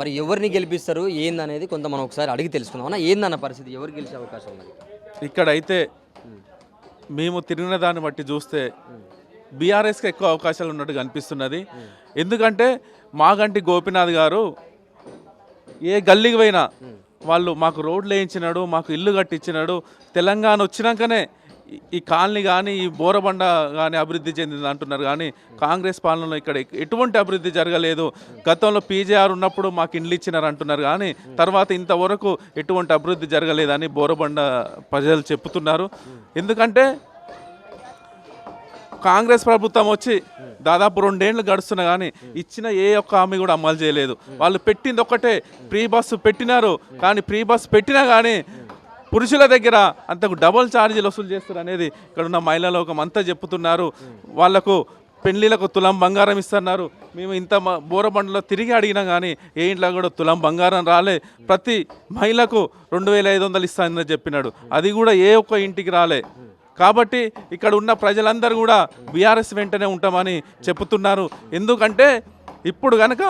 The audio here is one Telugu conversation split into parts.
మరి ఎవరిని గెలిపిస్తారు ఏందనేది కొంత మనం ఒకసారి అడిగి తెలుసుకుందాం. అన్న ఏందన్న పరిస్థితి? ఎవరు గెలిచే అవకాశం ఉన్నది ఇక్కడైతే మేము తిరిగిన దాన్ని బట్టి చూస్తే బీఆర్ఎస్కి ఎక్కువ అవకాశాలు ఉన్నట్టు అనిపిస్తున్నది ఎందుకంటే మాగంటి గోపినాథ్ గారు ఏ గల్లీకి పోయినా వాళ్ళు మాకు రోడ్లు వేయించినాడు మాకు ఇల్లు కట్టించినాడు తెలంగాణ వచ్చినాకనే ఈ- కాలనీ కానీ ఈ బోరబండ కానీ అభివృద్ధి చెందింది అంటున్నారు. కానీ కాంగ్రెస్ పాలనలో ఇక్కడ ఎటువంటి అభివృద్ధి జరగలేదు. గతంలో పీజేఆర్ ఉన్నప్పుడు మాకు ఇండ్లు ఇచ్చినారు అంటున్నారు. కానీ తర్వాత ఇంతవరకు ఎటువంటి అభివృద్ధి జరగలేదని బోరబండ ప్రజలు చెప్తున్నారు. ఎందుకంటే కాంగ్రెస్ ప్రభుత్వం వచ్చి దాదాపు రెండేళ్ళు గడుస్తున్నా కానీ ఇచ్చిన ఏ ఒక్క హామీ కూడా అమలు చేయలేదు. వాళ్ళు పెట్టింది ఒక్కటే. ప్రీ బస్సు పెట్టినారు. కానీ ప్రీ బస్సు పెట్టినా కానీ పురుషుల దగ్గర అంతకు డబుల్ ఛార్జీలు వసూలు చేస్తారు అనేది ఇక్కడ ఉన్న మహిళలో ఒకమంతా అంతా చెప్తున్నారు. వాళ్ళకు పెళ్ళిలకు తులం బంగారం ఇస్తున్నారు. మేము ఇంత బోరబండలో తిరిగి అడిగినా కానీ ఏ ఇంట్లో కూడా తులం బంగారం రాలే. ప్రతి మహిళకు రెండు వేల ఐదు వందలు ఇస్తానని చెప్పినాడు. అది కూడా ఏ ఒక్క ఇంటికి రాలే. కాబట్టి ఇక్కడ ఉన్న ప్రజలందరూ కూడా బీఆర్ఎస్ వెంటనే ఉంటామని చెప్తున్నారు. ఎందుకంటే ఇప్పుడు కనుక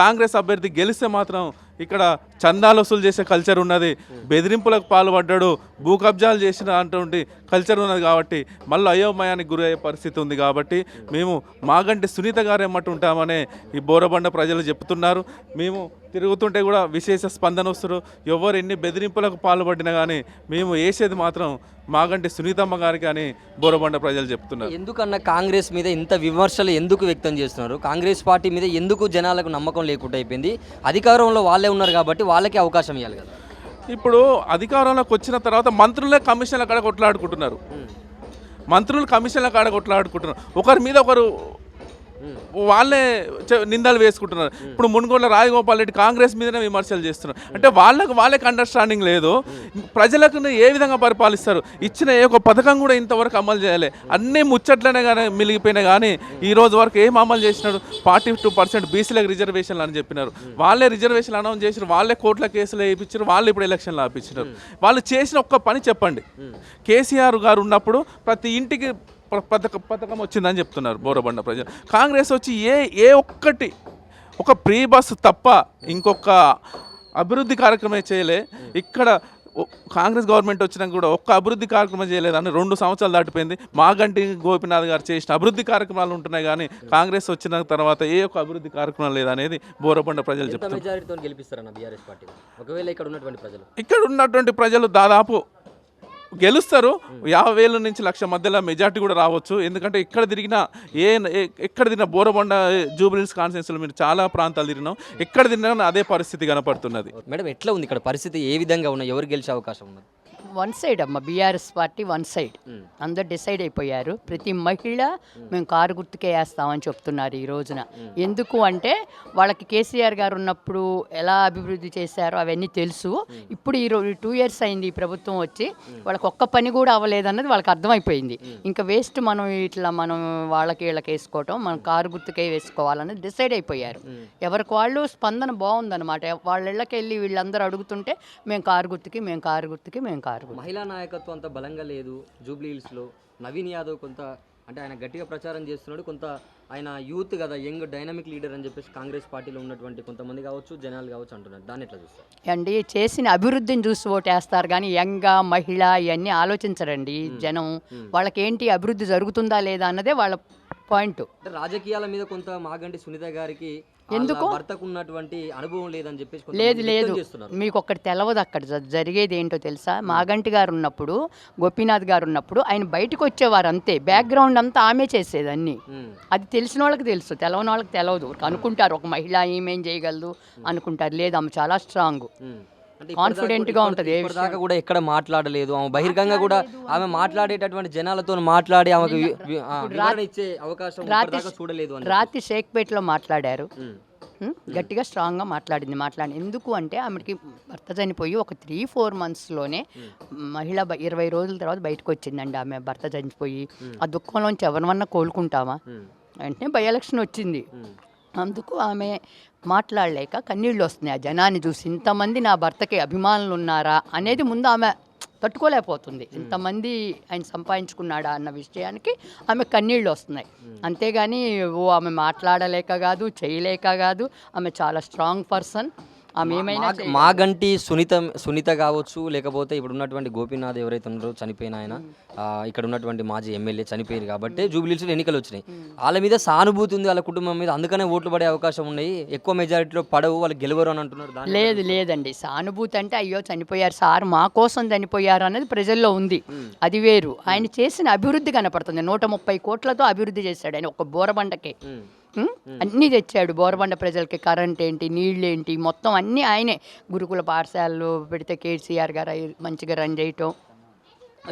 కాంగ్రెస్ అభ్యర్థి గెలిస్తే మాత్రం ఇక్కడ చందాలు వసూలు చేసే కల్చర్ ఉన్నది. బెదిరింపులకు పాల్పడ్డాడు భూ కబ్జాలు చేసిన అటువంటి కల్చర్ ఉన్నది కాబట్టి మళ్ళీ అయోమయానికి గురి అయ్యే పరిస్థితి ఉంది కాబట్టి మేము మాగంటి సునీత గారు ఎమ్మటి ఉంటామనే ఈ బోరబండ ప్రజలు చెప్తున్నారు. మేము తిరుగుతుంటే కూడా విశేష స్పందన వస్తారు. ఎవరు ఎన్ని బెదిరింపులకు పాల్పడినా కానీ మేము వేసేది మాత్రం మాగంటి సునీతమ్మ గారికి అని బోరబండ ప్రజలు చెప్తున్నారు. ఎందుకన్నా కాంగ్రెస్ మీద ఇంత విమర్శలు ఎందుకు వ్యక్తం చేస్తున్నారు? కాంగ్రెస్ పార్టీ మీద ఎందుకు జనాలకు నమ్మకం లేకుండా అయిపోయింది? అధికారంలో వాళ్ళే ఉన్నారు కాబట్టి వాళ్ళకే అవకాశం ఇవ్వాలి కదా. ఇప్పుడు అధికారంలోకి వచ్చిన తర్వాత మంత్రులే కమిషన్ల కాడ కొట్లాడుకుంటున్నారు. మంత్రులు కమిషన్ల కాడ కొట్లాడుకుంటున్నారు. ఒకరి మీద ఒకరు వాళ్ళే నిందలు వేసుకుంటున్నారు. ఇప్పుడు మునుగోళ్ళ రాజగోపాల్ రెడ్డి కాంగ్రెస్ మీదనే విమర్శలు చేస్తున్నారు. అంటే వాళ్ళకు వాళ్ళకి అండర్స్టాండింగ్ లేదు. ప్రజలకు ఏ విధంగా పరిపాలిస్తారు? ఇచ్చిన ఏ ఒక్క పథకం కూడా ఇంతవరకు అమలు చేయాలి. అన్నీ ముచ్చట్లనే కానీ మిలిగిపోయినాయి కానీ ఈ రోజు వరకు ఏం అమలు చేసినాడు? ఫార్టీ టూ పర్సెంట్ బీసీలకు రిజర్వేషన్లు అని చెప్పినారు. వాళ్ళే రిజర్వేషన్లు అనౌన్స్ చేసినారు వాళ్ళే కోర్టుల కేసులు వేయించారు. వాళ్ళు ఇప్పుడు ఎలక్షన్లు ఆపించినారు. వాళ్ళు చేసిన ఒక్క పని చెప్పండి. కేసీఆర్ గారు ఉన్నప్పుడు ప్రతి ఇంటికి పథక పథకం వచ్చిందని చెప్తున్నారు బోరబండ ప్రజలు. కాంగ్రెస్ వచ్చి ఏ ఏ ఒక్కటి ఒక ప్రీ బస్ తప్ప ఇంకొక అభివృద్ధి కార్యక్రమం చేయలే. ఇక్కడ కాంగ్రెస్ గవర్నమెంట్ వచ్చినాక కూడా ఒక్క అభివృద్ధి కార్యక్రమం చేయలేదని రెండు సంవత్సరాలు దాటిపోయింది. మాగంటి గోపినాథ్ గారు చేసిన అభివృద్ధి కార్యక్రమాలు ఉంటున్నాయి కానీ కాంగ్రెస్ వచ్చిన తర్వాత ఏ ఒక్క అభివృద్ధి కార్యక్రమం లేదనేది బోరబండ ప్రజలు ప్రజలు. ఇక్కడ ఉన్నటువంటి ప్రజలు దాదాపు గెలుస్తారు. యాభై వేల నుంచి లక్ష మధ్యలో మెజార్టీ కూడా రావచ్చు. ఎందుకంటే ఇక్కడ తిరిగిన ఏ ఎక్కడ తిరిగిన బోరబొండ జూబిలీస్ కాన్స్టిట్యూన్సీలో మీరు చాలా ప్రాంతాలు తిరిగినాం. ఎక్కడ తిరిగినా అదే పరిస్థితి కనపడుతున్నది. మేడం ఎట్లా ఉంది ఇక్కడ పరిస్థితి? ఏ విధంగా ఉన్నాయి? ఎవరు గెలిచే అవకాశం ఉన్నది? వన్ సైడ్ అమ్మ బీఆర్ఎస్ పార్టీ వన్ సైడ్. అందరు డిసైడ్ అయిపోయారు. ప్రతి మహిళ మేము కారు గుర్తుకే వేస్తామని చెప్తున్నారు ఈ రోజున. ఎందుకు అంటే వాళ్ళకి కేసీఆర్ గారు ఉన్నప్పుడు ఎలా అభివృద్ధి చేశారో అవన్నీ తెలుసు. ఇప్పుడు ఈ రోజు టూ ఇయర్స్ అయింది ఈ ప్రభుత్వం వచ్చి వాళ్ళకి ఒక్క పని కూడా అవ్వలేదన్నది వాళ్ళకి అర్థమైపోయింది. ఇంకా వేస్ట్ మనం ఇట్లా మనం వాళ్ళకి వీళ్ళకి వేసుకోవటం మనం కారు గుర్తుకే వేసుకోవాలని డిసైడ్ అయిపోయారు. ఎవరికి వాళ్ళు స్పందన బాగుందన్నమాట. వాళ్ళ ఇళ్ళకి వెళ్ళి వీళ్ళందరూ అడుగుతుంటే మేము కారు గుర్తుకి మేము కారు గుర్తుకి మేము కారు మహిళా నాయకత్వం అంత బలంగా లేదు. జూబ్లీ హిల్స్లో నవీన్ యాదవ్ కొంత అంటే ఆయన గట్టిగా ప్రచారం చేస్తున్నాడు. కొంత ఆయన యూత్ కదా యంగ్ డైనమిక్ లీడర్ అని చెప్పేసి కాంగ్రెస్ పార్టీలో ఉన్నటువంటి కొంతమంది కావచ్చు జనాలు కావచ్చు అంటున్నారు. దాన్ని ఎట్లా చూస్తారు? అండి చేసిన అభివృద్ధిని చూసి ఓటేస్తారు కానీ యంగ మహిళ ఇవన్నీ ఆలోచించరండి జనం. వాళ్ళకి ఏంటి అభివృద్ధి జరుగుతుందా లేదా అన్నదే వాళ్ళ పాయింట్. అంటే రాజకీయాల మీద కొంత మాగంటి సునీత గారికి ఎందుకు? భర్తకు ఉన్నటువంటి అనుభవం లేదని చెప్పేసి లేదు లేదు. మీకు ఒక్కటి తెలవదు అక్కడ. జరిగేది ఏంటో తెలుసా? మాగంటి గారు ఉన్నప్పుడు గోపీనాథ్ గారు ఉన్నప్పుడు ఆయన బయటకు వచ్చేవారు అంతే. బ్యాక్గ్రౌండ్ అంతా ఆమె చేసేది అన్నీ. అది తెలిసిన వాళ్ళకి తెలుసు. తెలవని వాళ్ళకి తెలవదు. అనుకుంటారు ఒక మహిళ ఏమేం చేయగలదు అనుకుంటారు. లేదు ఆమె చాలా స్ట్రాంగ్ Confident గా ఉంటది. ఏ ఇప్పటిదాకా కూడా ఎక్కడ మాట్లాడలేదు. ఆమె బహిర్గంగా కూడా ఆమె మాట్లాడేటటువంటి జనాలతో మాట్లాడి ఆమెకు ఇచ్చే అవకాశం చూడలేదు షేక్పేటలో మాట్లాడారు? గట్టిగా స్ట్రాంగ్గా మాట్లాడింది. మాట్లాడి ఎందుకు అంటే ఆమెకి భర్త చనిపోయి ఒక త్రీ ఫోర్ మంత్స్లోనే మహిళ ఇరవై రోజుల తర్వాత బయటకు వచ్చిందండి ఆమె భర్త చనిపోయి. ఆ దుఃఖంలోంచి ఎవరివన్నా కోలుకుంటామా. వెంటనే బై ఎలక్షన్ వచ్చింది. అందుకు ఆమె మాట్లాడలేక కన్నీళ్ళు వస్తున్నాయి. ఆ జనాన్ని చూసి ఇంతమంది నా భర్తకి అభిమానులు ఉన్నారా అనేది ముందు ఆమె తట్టుకోలేకపోతుంది. ఇంతమంది ఆయన సంపాదించుకున్నాడా అన్న విషయానికి ఆమె కన్నీళ్ళు వస్తున్నాయి. అంతేగాని ఓ ఆమె మాట్లాడలేక కాదు చేయలేక కాదు ఆమె చాలా స్ట్రాంగ్ పర్సన్. మా- మాగంటి సునీత సునీత కావచ్చు లేకపోతే ఇప్పుడు ఉన్నటువంటి గోపీనాథ్ ఎవరైతే ఉన్నారో చనిపోయిన ఆయన ఇక్కడ ఉన్నటువంటి మాజీ ఎమ్మెల్యే చనిపోయారు కాబట్టి జూబ్లీస్లో ఎన్నికలు వచ్చినాయి. వాళ్ళ మీద సానుభూతి ఉంది వాళ్ళ కుటుంబం మీద. అందుకనే ఓట్లు పడే అవకాశం ఉన్నాయి. ఎక్కువ మెజారిటీలో పడవు వాళ్ళు గెలవరు అని అంటున్నారు. లేదు లేదండి. సానుభూతి అంటే అయ్యో చనిపోయారు. సార్ మా కోసం చనిపోయారు అనేది ప్రజల్లో ఉంది. అది వేరు. ఆయన చేసిన అభివృద్ధి కనపడుతుంది. నూట ముప్పై కోట్లతో అభివృద్ధి చేశాడు ఆయన ఒక బోరబండకే? అన్నీ తెచ్చాడు బోరబండ ప్రజలకి కరెంట్ ఏంటి నీళ్ళు ఏంటి మొత్తం అన్నీ ఆయనే. గురుకుల పాఠశాలలు పెడితే కేసీఆర్ గారు మంచిగా రన్ చేయటం.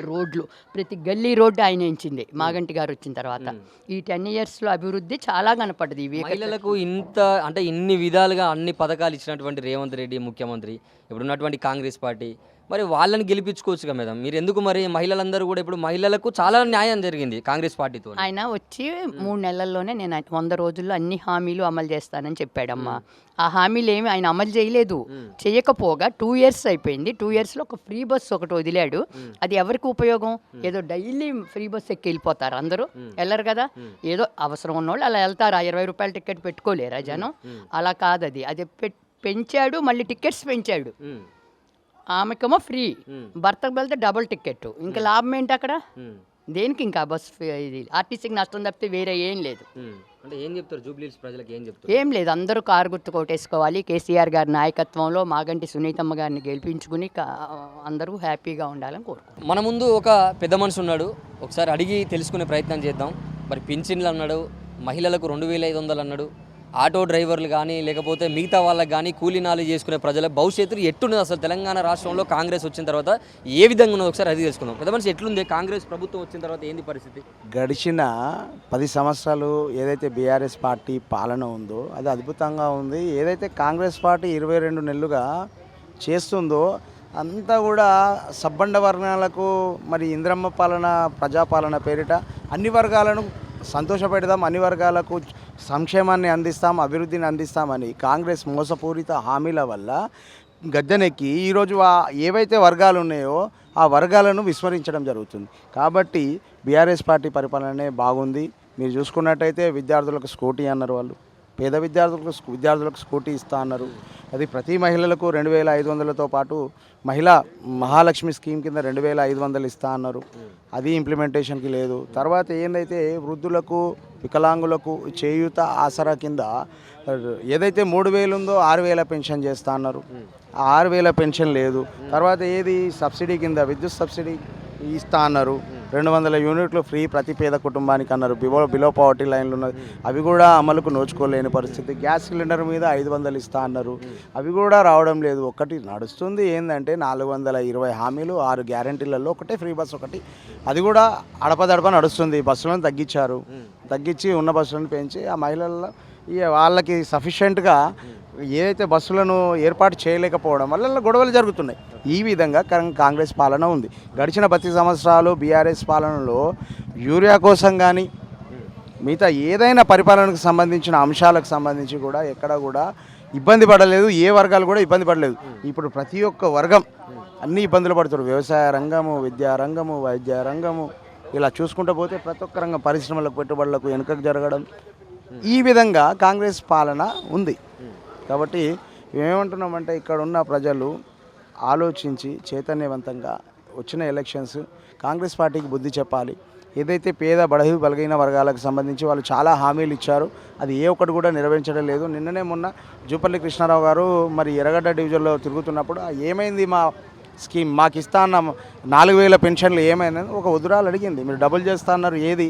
రోడ్లు ప్రతి గల్లీ రోడ్డు ఆయన ఎంచింది మాగంటి గారు వచ్చిన తర్వాత. ఈ టెన్ ఇయర్స్లో అభివృద్ధి చాలా కనపడ్డది ఇవి మహిళలకు ఇంత అంటే ఇన్ని విధాలుగా అన్ని పథకాలు ఇచ్చినటువంటి రేవంత్ రెడ్డి ముఖ్యమంత్రి ఇప్పుడు ఉన్నటువంటి కాంగ్రెస్ పార్టీ మరి వాళ్ళని గెలిపించుకోవచ్చుగా మేడం. మీరు ఎందుకు మరి మహిళలందరూ కూడా ఇప్పుడు మహిళలకు చాలా న్యాయం జరిగింది కాంగ్రెస్ పార్టీతో ఆయన వచ్చి మూడు నెలల్లోనే నేను వంద రోజుల్లో అన్ని హామీలు అమలు చేస్తానని చెప్పాడమ్మా. ఆ హామీలు ఏమి ఆయన అమలు చేయలేదు. చేయకపోగా టూ ఇయర్స్ అయిపోయింది. టూ ఇయర్స్లో ఒక ఫ్రీ బస్ ఒకటి వదిలాడు. అది ఎవరికి ఉపయోగం? ఏదో డైలీ ఫ్రీ బస్ ఎక్కి వెళ్ళిపోతారు అందరూ. వెళ్ళరు కదా? ఏదో అవసరం ఉన్నోళ్ళు అలా వెళ్తారు. ఆ ఇరవై రూపాయల టికెట్ పెట్టుకోలేరా జనం? అలా కాదు అది అది పెంచాడు మళ్ళీ టికెట్స్ పెంచాడు. ఆమెకేమో ఫ్రీ. భర్తకు వెళ్తే డబుల్ టికెట్ ఇంకా లాభం ఏంటి అక్కడ? దేనికి ఇంకా బస్ ఇది? ఆర్టీసీకి నష్టం తప్పితే వేరే ఏం లేదు. అంటే ఏం చెప్తారు జూబ్లీస్ ప్రజలకు ఏం చెప్తారు? ఏం లేదు. అందరూ కారు గుర్తు కొట్టేసుకోవాలి. కేసీఆర్ గారి నాయకత్వంలో మాగంటి సునీతమ్మ గారిని గెలిపించుకుని అందరూ హ్యాపీగా ఉండాలని కోరుకుంటున్నాను మన ముందు ఒక పెద్ద మనిషి ఉన్నాడు. ఒకసారి అడిగి తెలుసుకునే ప్రయత్నం చేద్దాం. మరి పింఛన్లు అన్నాడు. మహిళలకు రెండు వేల ఐదు వందలు అన్నాడు. ఆటో డ్రైవర్లు కానీ లేకపోతే మిగతా వాళ్ళకి కానీ కూలీనాలు చేసుకునే ప్రజల భవిష్యత్తు ఎట్లున్నది అసలు తెలంగాణ రాష్ట్రంలో కాంగ్రెస్ వచ్చిన తర్వాత ఏ విధంగా ఉన్నది ఒకసారి అది తెలుసుకుందాం. పెద్ద మనిషి ఎట్లుంది? కాంగ్రెస్ ప్రభుత్వం వచ్చిన తర్వాత ఏంది పరిస్థితి? గడిచిన పది సంవత్సరాలు ఏదైతే బీఆర్ఎస్ పార్టీ పాలన ఉందో అది అద్భుతంగా ఉంది. ఏదైతే కాంగ్రెస్ పార్టీ ఇరవై రెండు నెలలుగా చేస్తుందో అంతా కూడా సబ్బండ వర్గాలకు మరి ఇంద్రమ్మ పాలన ప్రజాపాలన పేరిట అన్ని వర్గాలను సంతోషపెడదాం అన్ని వర్గాలకు సంక్షేమాన్ని అందిస్తాం అభివృద్ధిని అందిస్తామని కాంగ్రెస్ మోసపూరిత హామీల వల్ల గద్దెనెక్కి ఈరోజు ఆ ఏవైతే వర్గాలు ఉన్నాయో ఆ వర్గాలను విస్మరించడం జరుగుతుంది. కాబట్టి బీఆర్ఎస్ పార్టీ పరిపాలనే బాగుంది. మీరు చూసుకున్నట్టయితే విద్యార్థులకు స్కూటీ అన్నారు వాళ్ళు. పేద విద్యార్థులకు విద్యార్థులకు స్కూటీ ఇస్తా అన్నారు. అది ప్రతి మహిళలకు రెండు వేల ఐదు వందలతో పాటు మహిళా మహాలక్ష్మి స్కీమ్ కింద రెండు వేల ఐదు వందలు ఇస్తా అన్నారు. అది ఇంప్లిమెంటేషన్కి లేదు. తర్వాత ఏందైతే వృద్ధులకు వికలాంగులకు చేయూత ఆసరా కింద ఏదైతే మూడు వేలు ఉందో ఆరు వేల పెన్షన్ చేస్తా అన్నారు. ఆరు వేల పెన్షన్ లేదు. తర్వాత ఏది సబ్సిడీ కింద విద్యుత్ సబ్సిడీ ఇస్తా అన్నారు. రెండు వందల యూనిట్లు ఫ్రీ ప్రతి పేద కుటుంబానికి అన్నారు. బిలో బిలో పవర్టీ లైన్లు ఉన్నది. అవి కూడా అమలుకు నోచుకోలేని పరిస్థితి. గ్యాస్ సిలిండర్ మీద ఐదు వందలు ఇస్తా అన్నారు. అవి కూడా రావడం లేదు. ఒకటి నడుస్తుంది. ఏంటంటే నాలుగు వందల ఇరవై హామీలు ఆరు గ్యారంటీలలో ఒకటే ఫ్రీ బస్ ఒకటి. అది కూడా అడపదడప నడుస్తుంది. బస్సులను తగ్గించారు. తగ్గించి ఉన్న బస్సులను పెంచి ఆ మహిళల ఇక వాళ్ళకి సఫిషియెంట్గా ఏదైతే బస్సులను ఏర్పాటు చేయలేకపోవడం వల్ల గొడవలు జరుగుతున్నాయి. ఈ విధంగా కాంగ్రెస్ పాలన ఉంది. గడిచిన ప్రతి సంవత్సరాలు బీఆర్ఎస్ పాలనలో యూరియా కోసం కానీ మిగతా ఏదైనా పరిపాలనకు సంబంధించిన అంశాలకు సంబంధించి కూడా ఎక్కడ కూడా ఇబ్బంది పడలేదు. ఏ వర్గాలు కూడా ఇబ్బంది పడలేదు. ఇప్పుడు ప్రతి ఒక్క వర్గం అన్ని ఇబ్బందులు పడుతున్నారు. వ్యవసాయ రంగము విద్యా రంగము వైద్య రంగము ఇలా చూసుకుంటూ పోతే ప్రతి ఒక్క రంగం పరిశ్రమలకు పెట్టుబడులకు వెనుకకు జరగడం. ఈ విధంగా కాంగ్రెస్ పాలన ఉంది. కాబట్టి ఏమంటున్నామంటే ఇక్కడ ఉన్న ప్రజలు ఆలోచించి చైతన్యవంతంగా వచ్చిన ఎలక్షన్స్ కాంగ్రెస్ పార్టీకి బుద్ధి చెప్పాలి. ఏదైతే పేద బడహి బలగైన వర్గాలకు సంబంధించి వాళ్ళు చాలా హామీలు ఇచ్చారు అది ఏ ఒక్కటి కూడా నెరవేర్చడం లేదు. నిన్ననే మొన్న జూపల్లి కృష్ణారావు గారు మరి ఎర్రగడ్డ డివిజన్లో తిరుగుతున్నప్పుడు "ఆ, ఏమైంది మా స్కీమ్? మాకు ఇస్తా అన్న నాలుగు వేల పెన్షన్లు ఏమైందని ఒక ఉదురాలు అడిగింది. మీరు డబుల్ చేస్తా అన్నారు ఏది?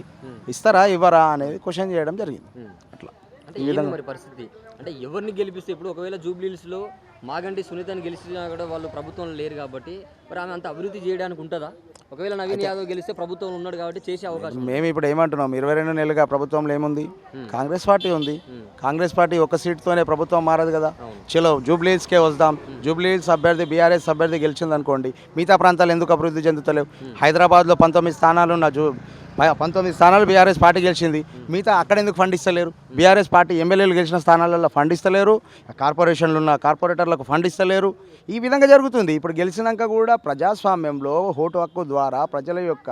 ఇస్తారా ఇవ్వరా? అనేది క్వశ్చన్ చేయడం జరిగింది. అట్లా. మరి పరిస్థితి. అంటే ఎవరిని గెలిపిస్తే ఇప్పుడు ఒకవేళ జూబ్లీస్లో మాగంటి సునీతని గెలిచినా కూడా వాళ్ళు ప్రభుత్వంలో లేరు కాబట్టి మరి ఆమె అంత అభివృద్ధి చేయడానికి ఉంటుందా? ఒకవేళ నవీన్ యాదవ్ గెలిస్తే ప్రభుత్వంలో ఉన్నాడు కాబట్టి చేసే అవకాశం మేము ఇప్పుడు ఏమంటున్నాం? ఇరవై రెండు నెలలుగా ప్రభుత్వంలో ఏముంది? కాంగ్రెస్ పార్టీ ఉంది. కాంగ్రెస్ పార్టీ ఒక సీట్తోనే ప్రభుత్వం మారదు కదా. చలో జూబ్లీహిల్స్కే వస్తాం. జూబ్లీహిల్స్ అభ్యర్థి బీఆర్ఎస్ అభ్యర్థి గెలిచింది అనుకోండి మిగతా ప్రాంతాలు ఎందుకు అభివృద్ధి చెందుతలేవు? హైదరాబాద్లో పంతొమ్మిది స్థానాలు ఉన్న జూ పంతొమ్మిది స్థానాలు బీఆర్ఎస్ పార్టీ గెలిచింది. మిగతా అక్కడ ఎందుకు ఫండ్ ఇస్తలేరు బీఆర్ఎస్ పార్టీ ఎమ్మెల్యేలు గెలిచిన స్థానాలలో ఫండ్ ఇస్తలేరు కార్పొరేషన్లు ఉన్న కార్పొరేటర్లకు ఫండ్ ఇస్తలేరు ఈ విధంగా జరుగుతుంది. ఇప్పుడు గెలిచినాక కూడా ప్రజాస్వామ్యంలో ఓటు హక్కు ద్వారా ప్రజల యొక్క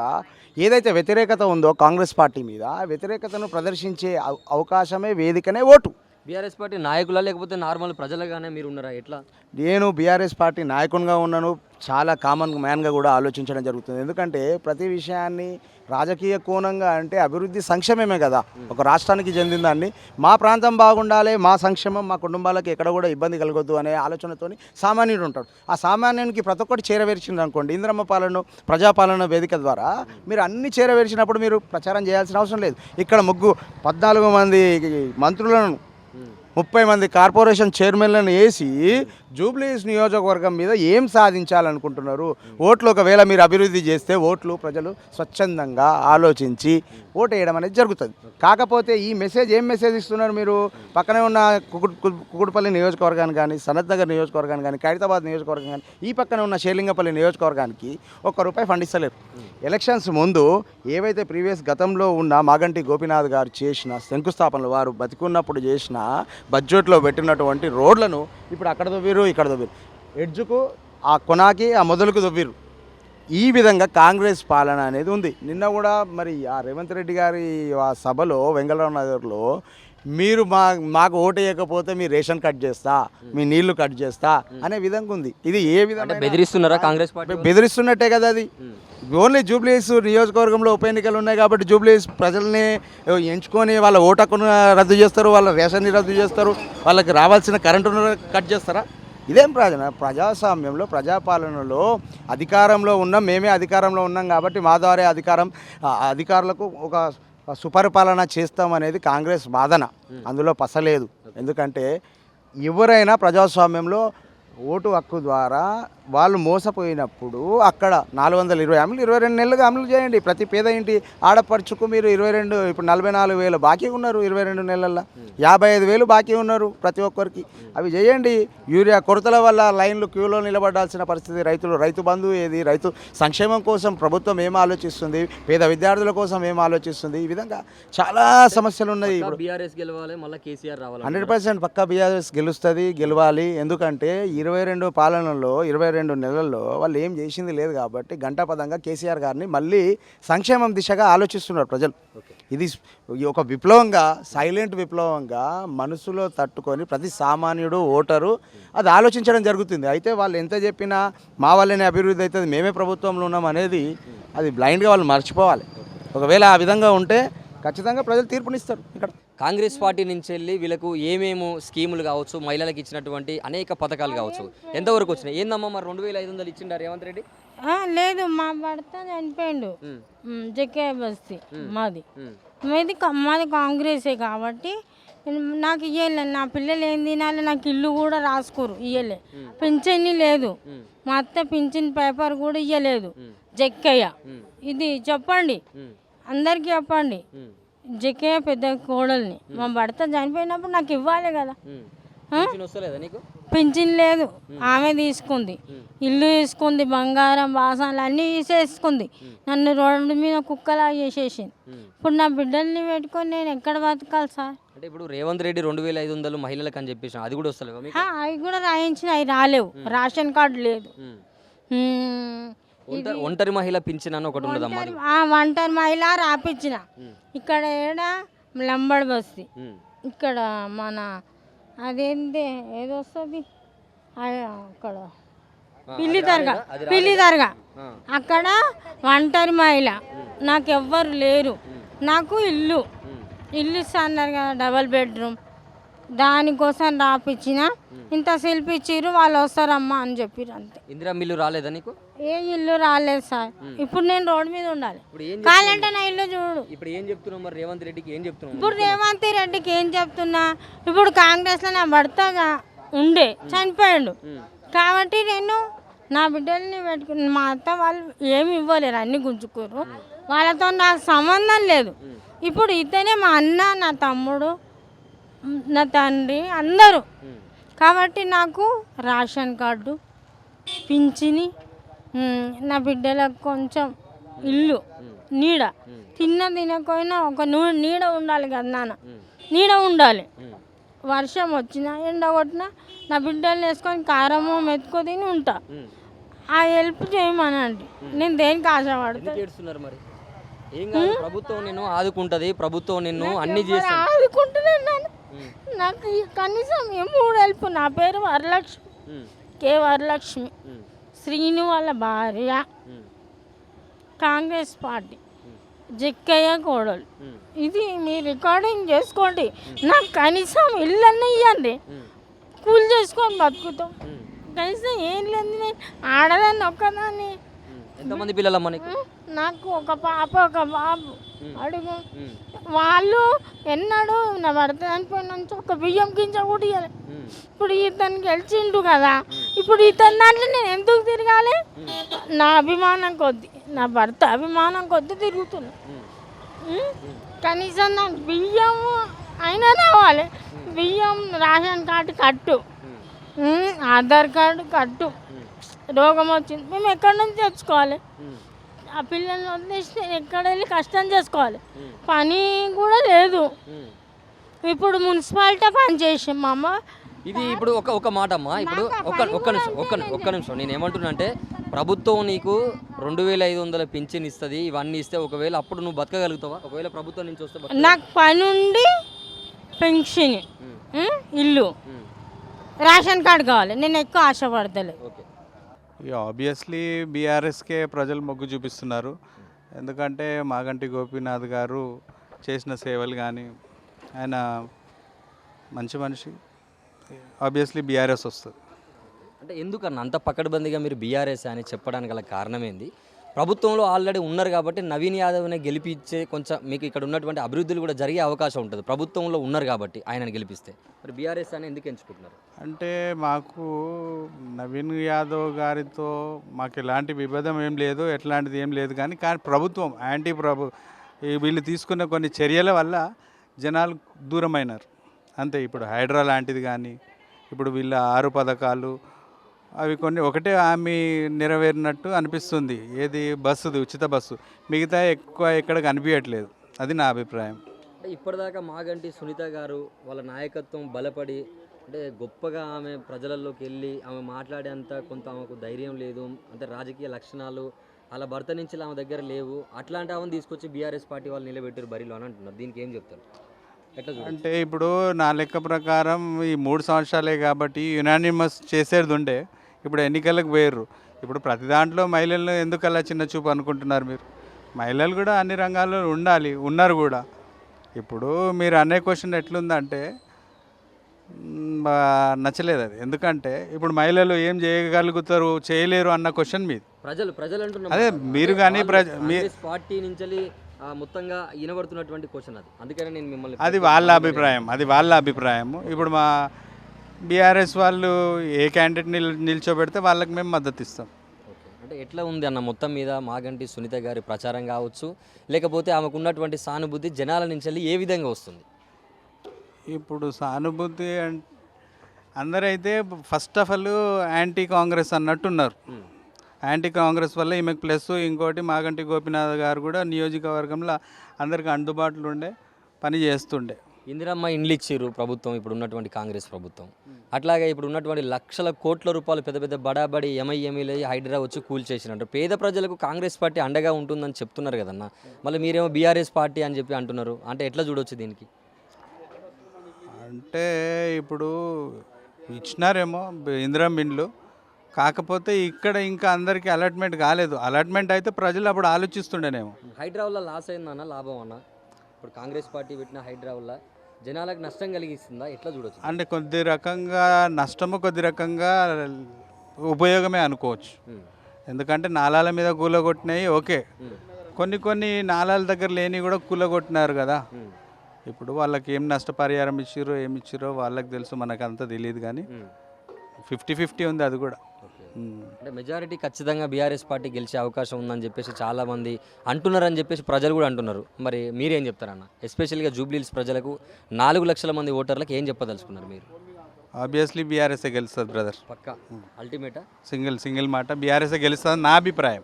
ఏదైతే వ్యతిరేకత ఉందో కాంగ్రెస్ పార్టీ మీద వ్యతిరేకతను ప్రదర్శించే అవ- అవకాశమే వేదికనే ఓటు. బీఆర్ఎస్ పార్టీ నాయకులా లేకపోతే నార్మల్ ప్రజలుగానే మీరు ఉన్నారా? ఎట్లా? నేను బీఆర్ఎస్ పార్టీ నాయకునిగా ఉన్నాను. చాలా కామన్ మ్యాన్గా కూడా ఆలోచించడం జరుగుతుంది. ఎందుకంటే ప్రతి విషయాన్ని రాజకీయ కోణంగా అంటే అభివృద్ధి సంక్షేమమే కదా. ఒక రాష్ట్రానికి చెందిన దాన్ని. మా ప్రాంతం బాగుండాలి మా సంక్షేమం మా కుటుంబాలకు ఎక్కడ కూడా ఇబ్బంది కలగొద్దు అనే ఆలోచనతో సామాన్యుడు ఉంటాడు. ఆ సామాన్యునికి ప్రతి ఒక్కటి చేరవేర్చింది అనుకోండి. ఇంద్రమ్మ పాలన ప్రజాపాలన వేదిక ద్వారా మీరు అన్ని చేరవేర్చినప్పుడు మీరు ప్రచారం చేయాల్సిన అవసరం లేదు. ఇక్కడ ముగ్గు పద్నాలుగు మంది మంత్రులను Mm. ముప్పై మంది కార్పొరేషన్ చైర్మన్లను వేసి జూబ్లీస్ నియోజకవర్గం మీద ఏం సాధించాలనుకుంటున్నారు? ఓట్లు ఒకవేళ మీరు అభివృద్ధి చేస్తే ఓట్లు ప్రజలు స్వచ్ఛందంగా ఆలోచించి ఓటు వేయడం అనేది జరుగుతుంది. కాకపోతే ఈ మెసేజ్ ఏం మెసేజ్ ఇస్తున్నారు మీరు? పక్కనే ఉన్న కుకుడుపల్లి నియోజకవర్గానికి కానీ సనత్ నగర్ నియోజకవర్గానికి కానీ ఖైరతాబాద్ నియోజకవర్గం కానీ ఈ పక్కనే ఉన్న షేలింగపల్లి నియోజకవర్గానికి ఒక్క రూపాయి ఫండ్ ఇస్తలేరు. ఎలక్షన్స్ ముందు ఏవైతే ప్రీవియస్ గతంలో ఉన్న మాగంటి గోపీనాథ్ గారు చేసిన శంకుస్థాపనలు వారు బతికున్నప్పుడు చేసిన బడ్జెట్లో పెట్టినటువంటి రోడ్లను ఇప్పుడు అక్కడ దొవ్విరు ఇక్కడ దొవ్విరు ఎడ్జుకు ఆ కొనాకి ఆ మొదలుకు దొవ్విరు ఈ విధంగా కాంగ్రెస్ పాలన అనేది ఉంది. నిన్న కూడా మరి ఆ రేవంత్ రెడ్డి గారి ఆ సభలో వెంగళరావు నగర్లో మీరు మా మాకు ఓటు వేయకపోతే మీ రేషన్ కట్ చేస్తా మీ నీళ్ళు కట్ చేస్తా అనే విధంగా ఉంది. ఇది ఏ విధంగా బెదిరిస్తున్నారా కాంగ్రెస్ పార్టీ? బెదిరిస్తున్నట్టే కదా అది. ఓన్లీ జూబ్లీస్ నియోజకవర్గంలో ఉప ఎన్నికలు ఉన్నాయి కాబట్టి జూబ్లీస్ ప్రజల్ని ఎంచుకొని వాళ్ళ ఓటకును రద్దు చేస్తారు వాళ్ళ రేషన్ని రద్దు చేస్తారు వాళ్ళకి రావాల్సిన కరెంటును కట్ చేస్తారా? ఇదేం ప్రజన ప్రజాస్వామ్యంలో ప్రజాపాలనలో అధికారంలో ఉన్నాం మేమే అధికారంలో ఉన్నాం కాబట్టి మా ద్వారా అధికారం అధికారులకు ఒక సుపరిపాలన చేస్తాం అనేది కాంగ్రెస్ వాదన. అందులో పసలేదు. ఎందుకంటే ఎవరైనా ప్రజాస్వామ్యంలో ఓటు హక్కు ద్వారా వాళ్ళు మోసపోయినప్పుడు అక్కడ నాలుగు వందల ఇరవై అమలు ఇరవై రెండు నెలలుగా అమలు చేయండి. ప్రతి పేద ఇంటి ఆడపడుచుకు మీరు ఇరవై రెండు ఇప్పుడు నలభై నాలుగు వేలు బాకీ ఉన్నారు ఇరవై రెండు నెలల్లో. యాభై ఐదు వేలు బాకీ ఉన్నారు ప్రతి ఒక్కరికి. అవి చేయండి. యూరియా కొరతల వల్ల లైన్లు క్యూలో నిలబడాల్సిన పరిస్థితి రైతులు రైతు బంధు ఏది? రైతు సంక్షేమం కోసం ప్రభుత్వం ఏం ఆలోచిస్తుంది? పేద విద్యార్థుల కోసం ఏం ఆలోచిస్తుంది? ఈ విధంగా చాలా సమస్యలు ఉన్నాయి ఇప్పుడు. బీఆర్ఎస్ గెలవాలి మళ్ళీ కేసీఆర్ రావాలి హండ్రెడ్ పర్సెంట్ పక్కా బీఆర్ఎస్ గెలుస్తుంది గెలవాలి. ఎందుకంటే ఇరవై రెండు పాలనలో ఇరవై రెండు నెలల్లో వాళ్ళు ఏం చేసింది లేదు కాబట్టి గంటాపదంగా కేసీఆర్ గారిని మళ్ళీ సంక్షేమం దిశగా ఆలోచిస్తున్నారు ప్రజలు. ఇది ఒక విప్లవంగా సైలెంట్ విప్లవంగా మనసులో తట్టుకొని ప్రతి సామాన్యుడు ఓటరు అది ఆలోచించడం జరుగుతుంది. అయితే వాళ్ళు ఎంత చెప్పినా మా వల్లనే అభివృద్ధి అవుతుంది మేమే ప్రభుత్వంలో ఉన్నాం అనేది అది బ్లైండ్గా వాళ్ళు మర్చిపోవాలి. ఒకవేళ ఆ విధంగా ఉంటే ఖచ్చితంగా ప్రజలు తీర్పునిస్తారు ఇక్కడ. కాంగ్రెస్ పార్టీ నుంచి వెళ్ళి వీళ్ళకు ఏమేమో స్కీములు కావచ్చు మహిళలకు ఇచ్చినటువంటి అనేక పథకాలు కావచ్చు. ఎంతవరకు వచ్చినాయి? ఏందమ్మా మరి రెండు వేల ఐదు వందలు ఇచ్చిండా రేవంత్ రెడ్డి? లేదు మా భర్త చనిపోయిండు. జకే బస్తీ మాది. మాది మాది కాంగ్రెసే కాబట్టి నాకు ఇయ్యలే. నా పిల్లలు ఏం తినాలి నాకు ఇల్లు కూడా రాసుకోరు ఇయ్యలే. పింఛన్ లేదు. మా అత్త పింఛన్ పేపర్ కూడా ఇయ్యలేదు. జక్కయ్య. ఇది చెప్పండి. అందరికీ చెప్పండి. జక్కయ్య పెద్ద కోడల్ని. మా భర్త చనిపోయినప్పుడు నాకు ఇవ్వాలి కదా? పింఛన్ వస్తలేదా లేదు. ఆమె తీసుకుంది. ఇల్లు తీసుకుంది బంగారం బాసనలు అన్నీ తీసేసుకుంది. నన్ను రోడ్డు మీద కుక్కలా చేసేసింది. ఇప్పుడు నా బిడ్డల్ని పెట్టుకొని నేను ఎక్కడ బతకాలి సార్? అంటే ఇప్పుడు రేవంత్ రెడ్డి రెండు వేల ఐదు వందలు మహిళలకు అని చెప్పేసి అది కూడా ఆ, అవి కూడా రాయించిన అవి రాలేవు. రేషన్ కార్డు లేదు. ఒంటరి మహిళ పింఛన్ అని ఒకటి అది. ఆ ఒంటరి మహిళ రాపించిన ఇక్కడ ఏడ? లంబడి బస్తీ. ఉమ్. ఇక్కడ మన అదేంటి ఏది వస్తుంది? అక్కడ. పిల్లి దర్గా. పిల్లి దర్గా. అక్కడ ఒంటరి మహిళ. నాకు ఎవ్వరు లేరు. నాకు ఇల్లు. ఇల్లు ఇస్తా అన్నారు కదా డబల్ బెడ్రూమ్. దానికోసం రాపిచ్చిన. ఇంత సెల్ఫ్ ఇచ్చిర్రు వాళ్ళు వస్తారమ్మా అని చెప్పిర్రు అంతే. ఇందిరా మిల్లు రాలేదా నీకు? ఏ ఇల్లు రాలేదు సార్. ఇప్పుడు నేను రోడ్డు మీద ఉండాలి. ఇప్పుడు ఏం కావాలంటే నా ఇల్లు చూడు. ఇప్పుడు ఏం చెప్తున్నావు మరి రేవంత్ రెడ్డికి? ఏం చెప్తున్నావు? ఇప్పుడు రేవంత్ రెడ్డికి ఏం చెప్తున్నా? ఇప్పుడు కాంగ్రెస్లో నా భర్తగా ఉండే చనిపోయాడు. కాబట్టి నేను నా బిడ్డల్ని పెట్టుకుని మా అత్త వాళ్ళు ఏమి ఇవ్వలేరు అన్ని గుంజుకోరు వాళ్ళతో నాకు సంబంధం లేదు. ఇప్పుడు ఇతనే మా అన్న నా తమ్ముడు నా తండ్రి అందరూ. కాబట్టి నాకు రేషన్ కార్డు పింఛని నా బిడ్డలకు కొంచెం ఇల్లు నీడ. తిన్న తినకపోయినా ఒక నూ నీడ ఉండాలి కదా నాన్న. నీడ ఉండాలి. వర్షం వచ్చినా ఎండ కొట్టినా నా బిడ్డలు వేసుకొని కారమో మెతుకో తిని ఉంటా. ఆ హెల్ప్ చేయమనండి. నేను దేనికి ఆశపడతా? ఎందుకు ఏడుస్తున్నారు మరి? ప్రభుత్వం నిన్ను ఆదుకుంటది ప్రభుత్వం నిన్ను అన్ని ఆదుకుంటున్నాను నాన్న. నాకు కనీసం మూడు హెల్ప్ నా పేరు వరలక్ష్మి. కే వరలక్ష్మి. శ్రీను వాళ్ళ భార్య. కాంగ్రెస్ పార్టీ. జిక్కయ్య కోడలు. ఇది మీ రికార్డింగ్ చేసుకోండి. నాకు కనీసం ఇల్లన్నీ ఇవ్వండి కూల్ చేసుకొని బతుకుతాం. కనీసం ఏం లేదు నేను ఆడదాన్ని ఒక్కదాన్ని. ఎంతమంది పిల్లలమ్మ? నాకు ఒక పాప ఒక బాబు. అడుగు. వాళ్ళు ఎన్నడూ నా భర్త చనిపోయిన నుంచి ఒక బియ్యం గింజ కూడా ఇవ్వలే ఇప్పుడు ఇతను గెలిచిండు కదా ఇప్పుడు ఇతని దాంట్లో నేను ఎందుకు తిరగాలి? నా అభిమానం కొద్ది నా భర్త అభిమానం కొద్ది తిరుగుతున్నా? కనీసం నాకు బియ్యం అయినా రావాలి. బియ్యం రేషన్ కార్డు కట్టు? ఆధార్ కార్డు కట్టు. రోగం వచ్చింది. మేము ఎక్కడి నుంచి తెచ్చుకోవాలి? ఆ పిల్లల్ని వదిలేసి నేను ఎక్కడ వెళ్ళి కష్టం చేసుకోవాలి. పని కూడా లేదు. ఇప్పుడు మున్సిపాలిటీ పని చేసాం మా అమ్మ. ఇది ఇప్పుడు ఒక ఒక మాట అమ్మా ఇప్పుడు ఒక్క ఒక్క నిమిషం ఒక్క ఒక్క నిమిషం. నేను ఏమంటున్నా అంటే ప్రభుత్వం నీకు రెండు వేల ఐదు వందల పింఛన్ ఇస్తుంది ఇవన్నీ ఇస్తే ఒకవేళ అప్పుడు నువ్వు బతకగలుగుతావా? ఒకవేళ ప్రభుత్వం నుంచి వస్తే నాకు పని ఉండి పెన్షన్? ఇల్లు. రేషన్ కార్డు కావాలి. నేను ఎక్కువ ఆశపడతలే. ఓకే. ఆబ్వియస్లీ బీఆర్ఎస్కే ప్రజలు మొగ్గు చూపిస్తున్నారు. ఎందుకంటే మాగంటి గోపీనాథ్ గారు చేసిన సేవలు కానీ ఆయన మంచి మనిషి. ఆబ్వియస్లీ బీఆర్ఎస్ వస్తుంది. అంటే ఎందుకన్నా అంత పకడ్బందీగా మీరు బీఆర్ఎస్ అని చెప్పడానికి గల కారణం ఏంది? ప్రభుత్వంలో ఆల్రెడీ ఉన్నారు కాబట్టి నవీన్ యాదవ్ని గెలిపించే కొంచెం మీకు ఇక్కడ ఉన్నటువంటి అభివృద్ధులు కూడా జరిగే అవకాశం ఉంటుంది. ప్రభుత్వంలో ఉన్నారు కాబట్టి ఆయనను గెలిపిస్తే. మరి బీఆర్ఎస్ అని ఎందుకు ఎంచుకుంటున్నారు? అంటే మాకు నవీన్ యాదవ్ గారితో మాకు ఎలాంటి విభేదం ఏం లేదు ఎట్లాంటిది ఏం లేదు కానీ కానీ ప్రభుత్వం యాంటీ ప్రభు వీళ్ళు తీసుకున్న కొన్ని చర్యల వల్ల జనాలు దూరమైనారు. అంతే ఇప్పుడు హైడ్రా లాంటిది కానీ ఇప్పుడు వీళ్ళ ఆరు పథకాలు అవి కొన్ని ఒకటే హామీ నెరవేరినట్టు అనిపిస్తుంది. ఏది బస్సుది ఉచిత బస్సు. మిగతా ఎక్కువ ఎక్కడ కనిపించట్లేదు అది నా అభిప్రాయం. అంటే ఇప్పటిదాకా మాగంటి సునీత గారు వాళ్ళ నాయకత్వం బలపడి అంటే గొప్పగా ఆమె ప్రజలలోకి వెళ్ళి ఆమె మాట్లాడేంత కొంత ఆమెకు ధైర్యం లేదు. అంటే రాజకీయ లక్షణాలు వాళ్ళ భర్త నుంచి ఆమె దగ్గర లేవు. అట్లాంటి ఆమెను తీసుకొచ్చి బీఆర్ఎస్ పార్టీ వాళ్ళు నిలబెట్టారు బరిలో అని అంటున్నారు. దీనికి ఏం చెప్తారు? అంటే ఇప్పుడు నా లెక్క ప్రకారం ఈ మూడు సంవత్సరాలే కాబట్టి యునానిమస్ చేసేది ఉండే. ఇప్పుడు ఎన్నికలకు పోయారు ఇప్పుడు ప్రతి దాంట్లో మహిళలను ఎందుకు అలా చిన్న చూపు అనుకుంటున్నారు మీరు? మహిళలు కూడా అన్ని రంగాల్లో ఉండాలి ఉన్నారు కూడా. ఇప్పుడు మీరు అనే క్వశ్చన్ ఎట్లుందంటే నచ్చలేదు అది. ఎందుకంటే ఇప్పుడు మహిళలు ఏం చేయగలుగుతారు చేయలేరు అన్న క్వశ్చన్ మీది. ప్రజలు ప్రజలు అంటున్నారు అదే మీరు కానీ ప్రజ పార్టీ నుంచి మొత్తంగా వినబడుతున్నటువంటి క్వశ్చన్ అది. అందుకనే నేను మిమ్మల్ని అది వాళ్ళ అభిప్రాయం అది వాళ్ళ అభిప్రాయం ఇప్పుడు మా బీఆర్ఎస్ వాళ్ళు ఏ క్యాండిడేట్ నిల్ నిల్చోబెడితే వాళ్ళకి మేము మద్దతు ఇస్తాం ఓకే. అంటే ఎట్లా ఉంది అన్న మొత్తం మీద మాగంటి సునీత గారి ప్రచారం కావచ్చు లేకపోతే ఆమెకు ఉన్నటువంటి సానుభూతి జనాల నుంచి వెళ్ళి ఏ విధంగా వస్తుంది? ఇప్పుడు సానుభూతి అందరైతే first of all anti Congress అన్నట్టున్నారు. Anti Congress వల్ల ఈమెకు ప్లస్ ఇంకోటి మాగంటి గోపినాథ్ గారు కూడా నియోజకవర్గంలో అందరికి అందుబాటులో ఉండే పని చేస్తుండే. ఇందిరమ్మ ఇండ్లు ఇచ్చిర్రు ప్రభుత్వం ఇప్పుడు ఉన్నటువంటి కాంగ్రెస్ ప్రభుత్వం. అట్లాగే ఇప్పుడు ఉన్నటువంటి లక్షల కోట్ల రూపాయలు పెద్ద పెద్ద బడాబడి ఎంఐఎంఈలు హైడ్రా వచ్చి కూల్ చేసినట్టు. పేద ప్రజలకు కాంగ్రెస్ పార్టీ అండగా ఉంటుందని చెప్తున్నారు కదన్న. మళ్ళీ మీరేమో బీఆర్ఎస్ పార్టీ అని చెప్పి అంటున్నారు. అంటే ఎట్లా చూడొచ్చు దీనికి? అంటే ఇప్పుడు ఇచ్చినారేమో ఇందిరం బిన్లు కాకపోతే ఇక్కడ ఇంకా అందరికీ అలాట్మెంట్ కాలేదు. అలాట్మెంట్ అయితే ప్రజలు అప్పుడు ఆలోచిస్తుండేనేమో. హైడ్రా వల్ల లాస్ అయిందన్న లాభం అన్న? ఇప్పుడు కాంగ్రెస్ పార్టీ పెట్టిన హైడ్రా వల్ల జనాలకు నష్టం కలిగిస్తుందా ఎట్లా చూడొచ్చు అంటే కొద్ది రకంగా నష్టము కొద్ది రకంగా ఉపయోగమే అనుకోవచ్చు. ఎందుకంటే నాలాల మీద కూలగొట్టినాయి ఓకే కొన్ని కొన్ని నాలాల దగ్గర లేని కూడా కూలగొట్టినారు కదా. ఇప్పుడు వాళ్ళకి ఏం నష్టపరిహారం ఇచ్చిరో ఏమి ఇచ్చిరో వాళ్ళకి తెలుసు మనకు అంతా తెలియదు కానీ. ఫిఫ్టీ ఫిఫ్టీ ఉంది అది కూడా. అంటే మెజారిటీ ఖచ్చితంగా బీఆర్ఎస్ పార్టీ గెలిచే అవకాశం ఉందని చెప్పేసి చాలా మంది అంటున్నారని చెప్పేసి ప్రజలు కూడా అంటున్నారు. మరి మీరేం చెప్తారన్న? ఎస్పెషల్గా జూబ్లీహిల్స్ ప్రజలకు నాలుగు లక్షల మంది ఓటర్లకు ఏం చెప్పదలుచుకున్నారు మీరు? ఆబ్వియస్లీ బీఆర్ఎస్ఏ గెలుస్తుంది బ్రదర్ పక్కా. అల్టిమేటా సింగిల్ సింగిల్ మాట. బీఆర్ఎస్ఏ గెలుస్తుంది నా అభిప్రాయం.